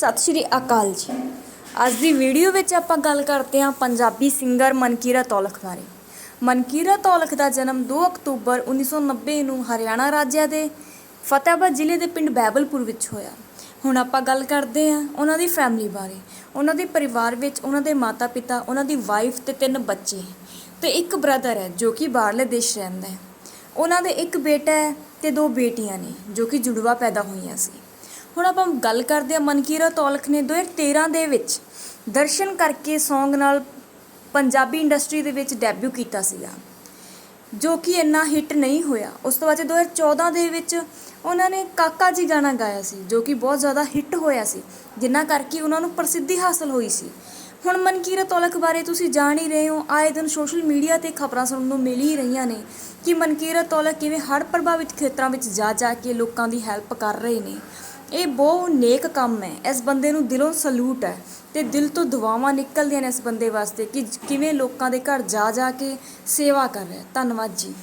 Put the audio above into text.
ਸਤਿ ਸ਼੍ਰੀ ਅਕਾਲ ਜੀ। ਅੱਜ ਦੀ ਵੀਡੀਓ ਵਿੱਚ ਆਪਾਂ ਗੱਲ ਕਰਦੇ ਹਾਂ ਪੰਜਾਬੀ ਸਿੰਗਰ ਮਨਕੀਰਤ ਔਲਖ ਬਾਰੇ। ਮਨਕੀਰਤ ਔਲਖ ਦਾ ਜਨਮ 2 ਅਕਤੂਬਰ 1990 ਨੂੰ ਹਰਿਆਣਾ ਰਾਜ ਦੇ ਫਤਿਹਾਬਾਦ ਜ਼ਿਲ੍ਹੇ ਦੇ ਪਿੰਡ ਬੈਬਲਪੁਰ ਵਿੱਚ ਹੋਇਆ। ਹੁਣ ਆਪਾਂ ਗੱਲ ਕਰਦੇ ਹਾਂ ਉਹਨਾਂ ਦੀ ਫੈਮਿਲੀ ਬਾਰੇ। ਉਹਨਾਂ ਦੇ ਪਰਿਵਾਰ ਵਿੱਚ ਉਹਨਾਂ ਦੇ ਮਾਤਾ-ਪਿਤਾ, ਉਹਨਾਂ ਦੀ ਵਾਈਫ ਤੇ ਤਿੰਨ ਬੱਚੇ ਤੇ ਇੱਕ ਬ੍ਰਦਰ ਹੈ ਜੋ ਕਿ ਬਾਹਰਲੇ ਦੇਸ਼ ਰਹਿੰਦਾ ਹੈ। ਉਹਨਾਂ ਦੇ ਇੱਕ ਬੇਟਾ ਹੈ ਤੇ ਦੋ ਬੇਟੀਆਂ ਨੇ ਜੋ ਕਿ ਜੁੜਵਾ ਪੈਦਾ ਹੋਈਆਂ ਸੀ। ਹੁਣ ਆਪਾਂ ਗੱਲ ਕਰਦੇ ਹਾਂ ਮਨਕੀਰਾ ਤੌਲਖ ਨੇ 2013 ਦੇ ਵਿੱਚ ਦਰਸ਼ਨ ਕਰਕੇ Song ਨਾਲ ਪੰਜਾਬੀ ਇੰਡਸਟਰੀ ਦੇ ਵਿੱਚ ਡੈਬਿਊ ਕੀਤਾ ਸੀਗਾ, ਜੋ ਕਿ ਇੰਨਾ ਹਿੱਟ ਨਹੀਂ ਹੋਇਆ। ਉਸ ਤੋਂ ਬਾਅਦ 2014 ਦੇ ਵਿੱਚ ਉਹਨਾਂ ਨੇ ਕਾਕਾ ਜੀ ਗਾਣਾ ਗਾਇਆ ਸੀ, ਜੋ ਕਿ ਬਹੁਤ ਜ਼ਿਆਦਾ ਹਿੱਟ ਹੋਇਆ ਸੀ, ਜਿੰਨਾ ਕਰਕੇ ਉਹਨਾਂ ਨੂੰ ਪ੍ਰਸਿੱਧੀ ਹਾਸਲ ਹੋਈ ਸੀ। ਹੁਣ ਮਨਕੀਰਤ ਔਲਖ ਬਾਰੇ ਤੁਸੀਂ ਜਾਣ ਹੀ ਰਹੇ ਹੋ। ਆਏ ਦਿਨ ਸੋਸ਼ਲ ਮੀਡੀਆ ਤੇ ਖਬਰਾਂ ਸੁਣਨ ਨੂੰ ਮਿਲ ਹੀ ਰਹੀਆਂ ਨੇ ਕਿ ਮਨਕੀਰਤ ਔਲਖ ਕਿਵੇਂ ਹੜ੍ਹ ਪ੍ਰਭਾਵਿਤ ਖੇਤਰਾਂ ਵਿੱਚ ਜਾ ਜਾ ਕੇ ਲੋਕਾਂ ਦੀ ਹੈਲਪ ਕਰ ਰਹੇ ਨੇ। ਇਹ ਬਹੁਤ ਨੇਕ ਕੰਮ ਹੈ। ਇਸ ਬੰਦੇ ਨੂੰ ਦਿਲੋਂ ਸਲੂਟ ਹੈ ਤੇ ਦਿਲ ਤੋਂ ਦੁਆਵਾਂ ਨਿਕਲਦੀਆਂ ਨੇ ਇਸ ਬੰਦੇ ਵਾਸਤੇ ਕਿ ਕਿਵੇਂ ਲੋਕਾਂ ਦੇ ਘਰ ਜਾ ਜਾ ਕੇ ਸੇਵਾ ਕਰ ਰਿਹਾ। ਧੰਨਵਾਦ ਜੀ।